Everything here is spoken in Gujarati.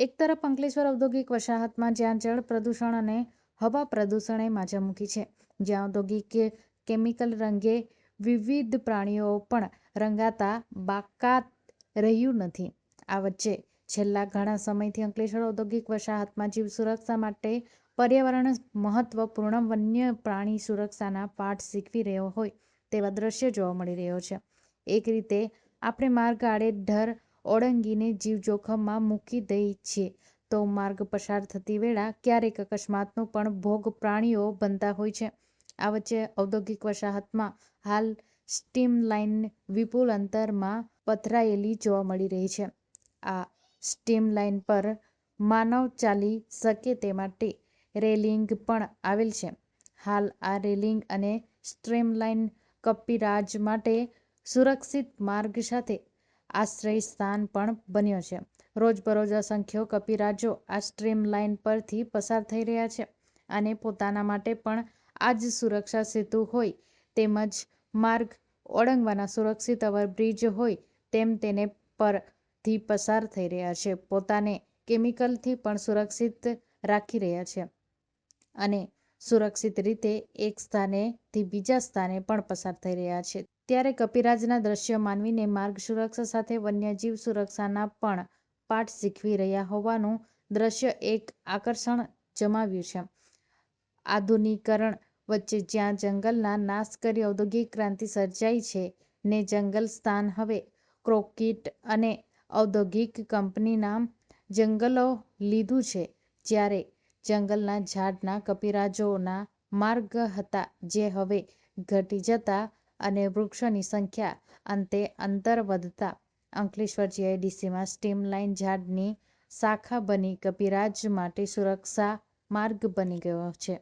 એક તરફ અંકલેશ્વર ઔદ્યોગિક વસાહતમાં જ્યાં જળ પ્રદૂષણ અને હવા પ્રદૂષણે માજા મૂકી છે, જ્યાં ઔદ્યોગિક કેમિકલ રંગે વિવિધ પ્રાણીઓ પણ રંગાતા બાકાત રહ્યું નથી. આ વચ્ચે છેલ્લા ઘણા સમયથી અંકલેશ્વર ઔદ્યોગિક વસાહતમાં જીવ સુરક્ષા માટે પર્યાવરણ મહત્વપૂર્ણ વન્ય પ્રાણી સુરક્ષાના પાઠ શીખવી રહ્યો હોય તેવા દ્રશ્ય જોવા મળી રહ્યો છે. એક રીતે, આપણે માર્ગ આડેધડ ઓળંગીને જીવ જોખમમાં મૂકી દે છે. તો માર્ગ પસાર થતી વેળા ક્યારેક અકસ્માતનો પણ ભોગ પ્રાણીઓ બનતા હોય છે. આ વચ્ચે ઔદ્યોગિક વસાહતમાં હાલ સ્ટીમ લાઇન વિપુલ અંતરમાં પથરાયેલી જોવા મળી રહી છે. આ સ્ટીમ લાઇન પર માનવ ચાલી શકે તે માટે રેલિંગ પણ આવેલ છે. હાલ આ રેલિંગ અને સ્ટ્રીમ લાઇન કપિરાજ માટે સુરક્ષિત માર્ગ સાથે આશ્રય સ્થાન પણ બન્યો છે. રોજબરોજ અસંખ્યો કપિરાજો આ સ્ટ્રીમ લાઇન પરથી પસાર થઈ રહ્યા છે અને પોતાના માટે પણ આ જ સુરક્ષા સેતુ હોય તેમજ માર્ગ ઓળંગવાના સુરક્ષિત ઓવરબ્રિજ હોય તેમ તેને પરથી પસાર થઈ રહ્યા છે. પોતાને કેમિકલથી પણ સુરક્ષિત રાખી રહ્યા છે અને સુરક્ષિત રીતે એક સ્થાનેથી બીજા સ્થાને પણ પસાર થઈ રહ્યા છે. ત્યારે કપિરાજના દ્રશ્ય માનવીને માર્ગ સુરક્ષા સાથે વન્યજીવ સુરક્ષાના પણ પાઠ શીખવી રહ્યા હોવાનું દ્રશ્ય એક આકર્ષણ જમાવ્યું છે. આધુનિકરણ વચ્ચે જ્યાં જંગલના નાશ કરી ઔદ્યોગિક ક્રાંતિ સર્જાઈ છે ને જંગલ સ્થાન હવે ક્રોકિટ અને ઔદ્યોગિક કંપનીના જંગલો લીધું છે, જ્યારે જંગલના ઝાડના કપિરાજોના માર્ગ હતા જે હવે ઘટી જતા અને વૃક્ષોની સંખ્યા અંતે અંતર વધતા અંકલેશ્વર જીઆઈડીસીમાં સ્ટીમ લાઇન ઝાડની શાખા બની કપિરાજ માટે સુરક્ષા માર્ગ બની ગયો છે.